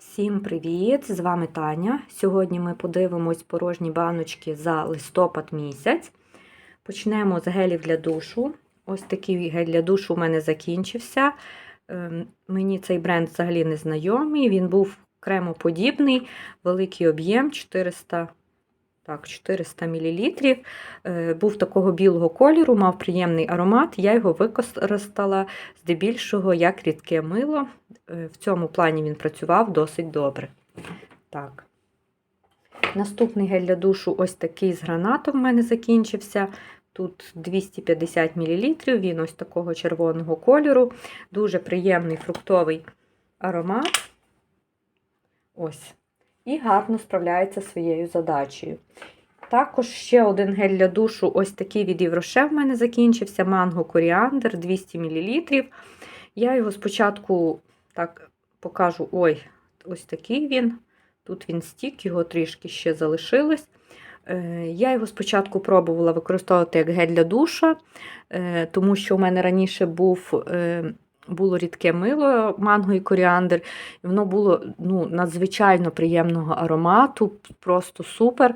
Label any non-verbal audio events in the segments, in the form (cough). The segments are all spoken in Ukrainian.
Всім привіт! З вами Таня. Сьогодні ми подивимось порожні баночки за листопад місяць. Почнемо з гелів для душу. Ось такий гель для душу у мене закінчився. Ем, Мені цей бренд взагалі не знайомий. Він був кремоподібний, великий об'єм 400 так, 400 мл. Е, Був такого білого кольору, мав приємний аромат. Я його використала здебільшого як рідке мило. Е, В цьому плані він працював досить добре. Так. Наступний гель для душу ось такий з гранатом в мене закінчився. Тут 250 мл, він ось такого червоного кольору. Дуже приємний фруктовий аромат. Ось. І гарно справляється своєю задачею. Також ще один гель для душу, ось такий від Євроше в мене закінчився. Манго коріандр 200 мл. Я його спочатку так покажу, ой, ось такий він. Тут він стік, його трішки ще залишилось. Е, Я його спочатку пробувала використовувати як гель для душа, е, тому що у мене раніше був, е, було рідке мило, манго і коріандр, і воно було ну, надзвичайно приємного аромату, просто супер.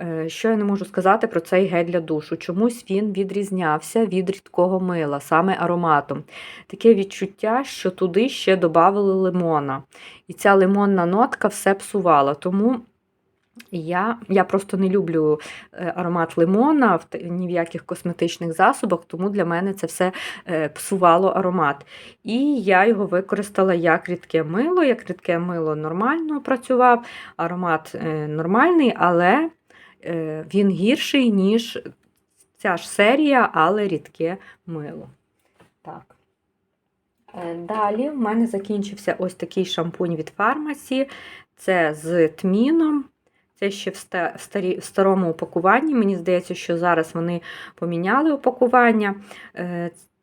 Е, Що я не можу сказати про цей гель для душу? Чомусь він відрізнявся від рідкого мила, саме ароматом. Таке відчуття, що туди ще додали лимона. І ця лимонна нотка все псувала. Тому я я просто не люблю е, аромат лимона в, ні в яких косметичних засобах, тому для мене це все е, псувало аромат. І я його використала як рідке мило. Як рідке мило нормально працював, аромат е, нормальний, але він гірший, ніж ця ж серія, але рідке мило. Так. Далі в мене закінчився ось такий шампунь від фармасі. Це з тміном. Це ще в, старі, в старому упакуванні. Мені здається, що зараз вони поміняли упакування.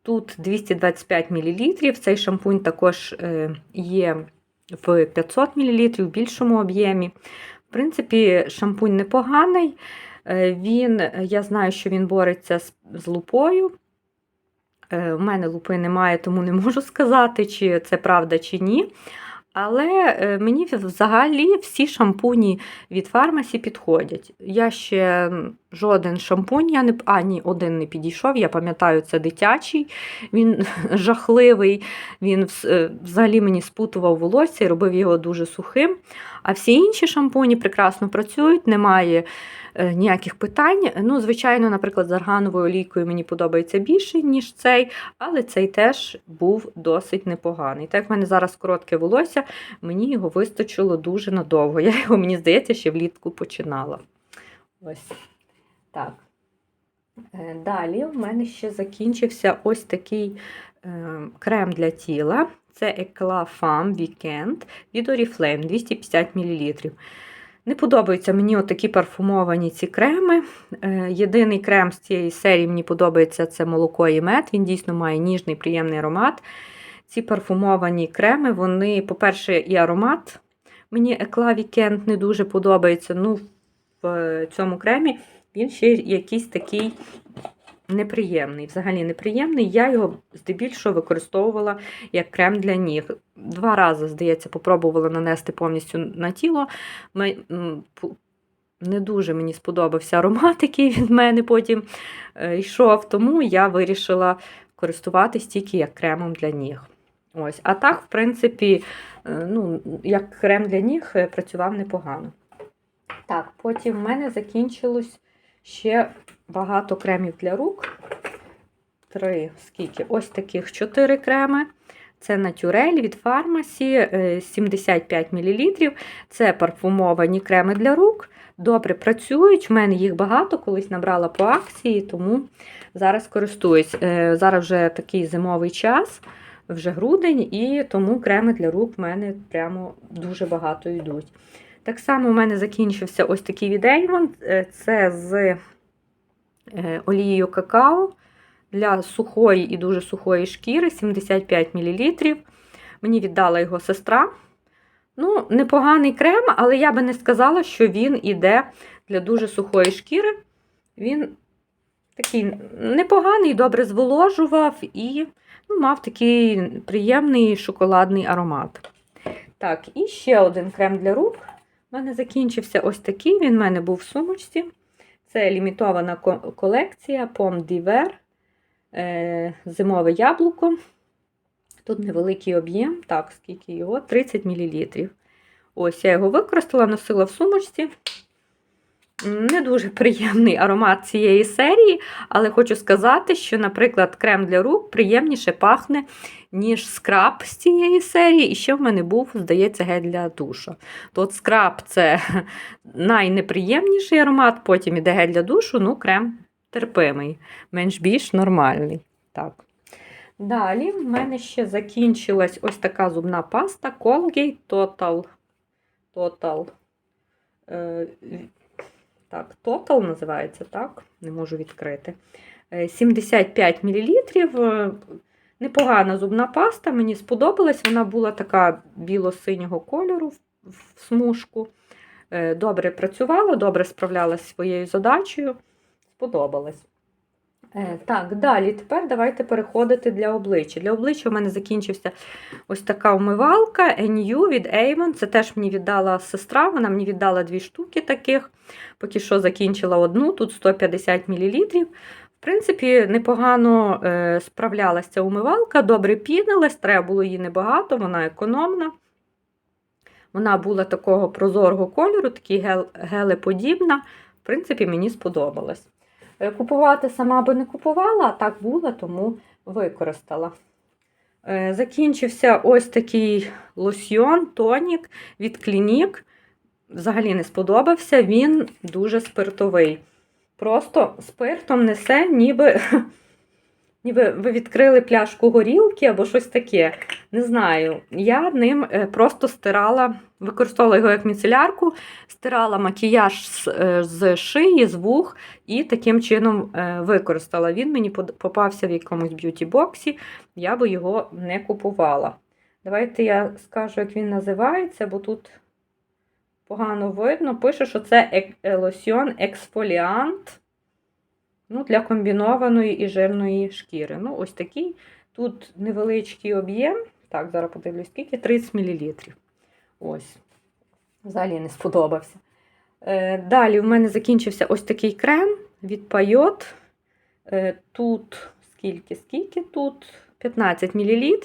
Тут 225 мл. Цей шампунь також є в 500 мл в більшому об'ємі. В принципі, шампунь непоганий. Він, Я знаю, що він бореться з лупою. У мене лупи немає, тому не можу сказати, чи це правда, чи ні. Але мені взагалі всі шампуні від фармасі підходять. Я ще жоден шампунь, я не а, ні, один не підійшов. Я пам'ятаю, це дитячий, він (laughs) жахливий, він взагалі мені спутував волосся і робив його дуже сухим. А всі інші шампуні прекрасно працюють, немає ніяких питань. Ну, Звичайно, наприклад, з аргановою олійкою мені подобається більше, ніж цей, але цей теж був досить непоганий. Так як в мене зараз коротке волосся, мені його вистачило дуже надовго. Я його, мені здається, ще влітку починала. Ось так. Далі в мене ще закінчився ось такий е, крем для тіла. Це Eclat Femme Weekend від Oriflame 250 мл. Не подобаються мені отакі парфумовані ці креми. Єдиний крем з цієї серії мені подобається це молоко і мед. Він дійсно має ніжний, приємний аромат. Ці парфумовані креми, вони, по-перше, і аромат. Мені Eclat Weekend не дуже подобається. Ну, в цьому кремі він ще якийсь такий неприємний. Взагалі неприємний. Я його здебільшого використовувала як крем для ніг. Два рази, здається, попробувала нанести повністю на тіло. Не дуже мені сподобався аромат, який від мене потім йшов, тому я вирішила користуватись тільки як кремом для ніг. Ось. А так, в принципі, ну, як крем для ніг працював непогано. Так, потім в мене закінчилось ще багато кремів для рук. Три, скільки? Ось таких чотири креми. Це натюрель від фармасі 75 мл. Це парфумовані креми для рук. Добре працюють. У мене їх багато, колись набрала по акції, тому зараз користуюсь. Зараз вже такий зимовий час, вже грудень, і тому креми для рук в мене прямо дуже багато йдуть. Так само у мене закінчився ось такий від Avon. Це з олією какао для сухої і дуже сухої шкіри 75 мл. Мені віддала його сестра. Ну, непоганий крем, але я би не сказала, що він іде для дуже сухої шкіри. Він такий непоганий, добре зволожував і ну, мав такий приємний шоколадний аромат. Так, і ще один крем для рук. У мене закінчився ось такий. Він в мене був в сумочці. Це лімітована колекція Pomme d'Hiver. Е, зимове яблуко. Тут невеликий об'єм. Так, скільки його? 30 мл. Ось я його використала, носила в сумочці. Не дуже приємний аромат цієї серії, але хочу сказати, що, наприклад, крем для рук приємніше пахне, ніж скраб з цієї серії. І ще в мене був, здається, гель для душу. То от скраб це найнеприємніший аромат, потім іде гель для душу, ну, крем терпимий, менш більш нормальний. Так. Далі в мене ще закінчилась ось така зубна паста Colgate Total. Total. Е, так, Total називається, так? Не можу відкрити. Е, 75 мл. Е, Непогана зубна паста, мені сподобалась. Вона була така біло-синього кольору в, смужку. Е, Добре працювала, добре справлялася своєю задачею. Сподобалась. Е, Так, далі тепер давайте переходити для обличчя. Для обличчя в мене закінчився ось така вмивалка NU від Avon. Це теж мені віддала сестра, вона мені віддала дві штуки таких. Поки що закінчила одну, тут 150 мл. В принципі, непогано е, справлялася умивалка, добре пінилась, треба було її небагато, вона економна. Вона була такого прозорого кольору, такий гел, гелеподібна. В принципі, мені сподобалось. Е, Купувати сама би не купувала, а так було, тому використала. Е, Закінчився ось такий лосьйон, тонік від Clinique. Взагалі не сподобався, він дуже спиртовий. Просто спиртом несе, ніби, (laughs) ніби ви відкрили пляшку горілки або щось таке. Не знаю. Я ним е, просто стирала, використовувала його як міцелярку, стирала макіяж з, е, з шиї, з вух і таким чином е, використала. Він мені попався в якомусь б'юті-боксі, я би його не купувала. Давайте я скажу, як він називається, бо тут погано видно. Пише, що це е, ексфоліант ну, для комбінованої і жирної шкіри. Ну, ось такий. Тут невеличкий об'єм. Так, зараз подивлюсь, скільки 30 мл. Ось. Взагалі не сподобався. Е, Далі в мене закінчився ось такий крем від Пайот. Е, Тут скільки, скільки тут? 15 мл.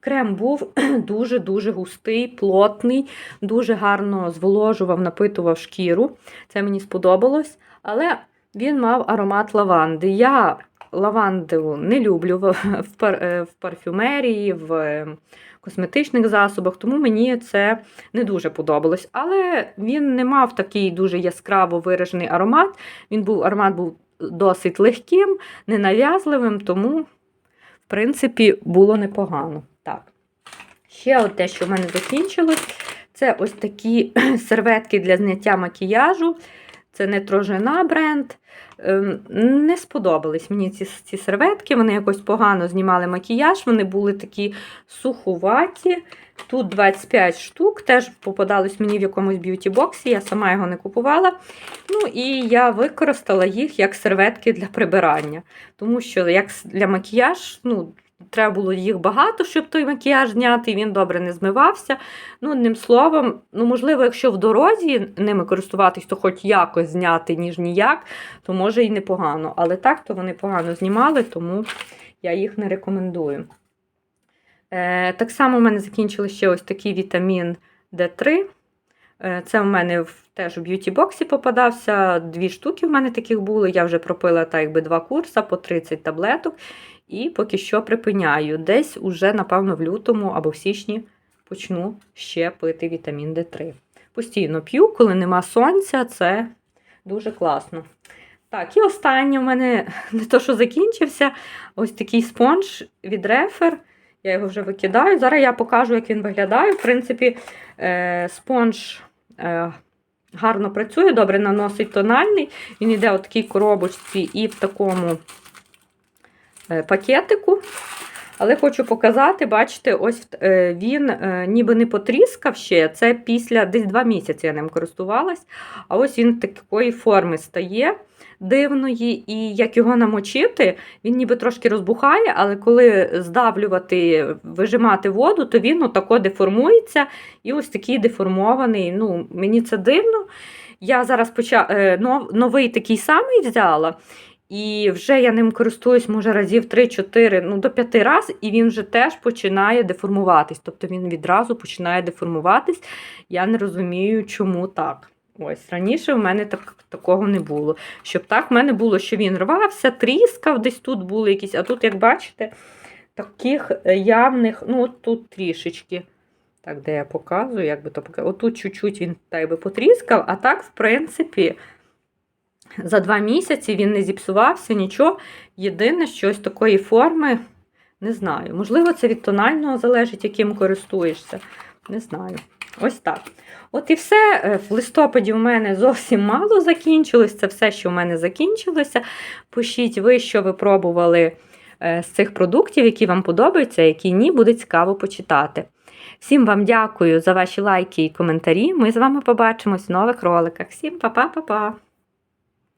Крем був (clears throat) дуже-дуже густий, плотний, дуже гарно зволожував, напитував шкіру. Це мені сподобалось. Але він мав аромат лаванди. Я лаванду не люблю в, пар- е, в парфюмерії, в е, косметичних засобах, тому мені це не дуже подобалось. Але він не мав такий дуже яскраво виражений аромат. Він був, аромат був досить легким, ненав'язливим, тому, принципі, було непогано. Так. Ще от те, що в мене закінчилось, це ось такі (clears throat) серветки для зняття макіяжу. Це не трожина бренд. Ем, Не сподобались мені ці, ці серветки, вони якось погано знімали макіяж, вони були такі сухуваті. Тут 25 штук, теж попадались мені в якомусь б'юті-боксі, я сама його не купувала. Ну і я використала їх як серветки для прибирання. Тому що як для макіяж, ну, треба було їх багато, щоб той макіяж зняти, і він добре не змивався. Ну, одним словом, ну, можливо, якщо в дорозі ними користуватись, то хоч якось зняти, ніж ніяк, то може і непогано. Але так, то вони погано знімали, тому я їх не рекомендую. Е, так само в мене закінчили ще ось такий вітамін D3. Е, це в мене теж у б'юті-боксі попадався. Дві штуки в мене таких були. Я вже пропила так, якби два курси по 30 таблеток. І поки що припиняю. Десь уже, напевно, в лютому або в січні почну ще пити вітамін D3. Постійно п'ю, коли нема сонця, це дуже класно. Так, і останнє в мене (laughs) не то, що закінчився, ось такий спонж від Рефер. Я його вже викидаю. Зараз я покажу, як він виглядає. В принципі, е, спонж е, гарно працює, добре наносить тональний. Він йде у такій коробочці і в такому пакетику. Але хочу показати, бачите, ось е, він е, ніби не потріскав ще. Це після десь два місяці я ним користувалась. А ось він такої форми стає. дивної, і як його намочити, він ніби трошки розбухає, але коли здавлювати, вижимати воду, то він отако деформується і ось такий деформований. Ну, Мені це дивно. Я зараз поча... е, новий такий самий взяла. І вже я ним користуюсь, може, разів 3-4, ну до 5 разів, і він вже теж починає деформуватись. Тобто він відразу починає деформуватись. Я не розумію, чому так. Ось раніше в мене так, такого не було. Щоб так в мене було, що він рвався, тріскав, десь тут були якісь, а тут, як бачите, таких е, явних, ну от тут трішечки. Так, де я показую, як би то показати. Отут чуть-чуть він так би потріскав, а так, в принципі, за два місяці він не зіпсувався, нічого. Єдине, що такої форми, не знаю. Можливо, це від тонального залежить, яким користуєшся. Не знаю. Ось так. От і все. Е, В листопаді у мене зовсім мало закінчилось. Це все, що в мене закінчилося. Пишіть ви, що ви пробували е, з цих продуктів, які вам подобаються, які ні, буде цікаво почитати. Всім вам дякую за ваші лайки і коментарі. Ми з вами побачимось в нових роликах. Всім па-па-па-па!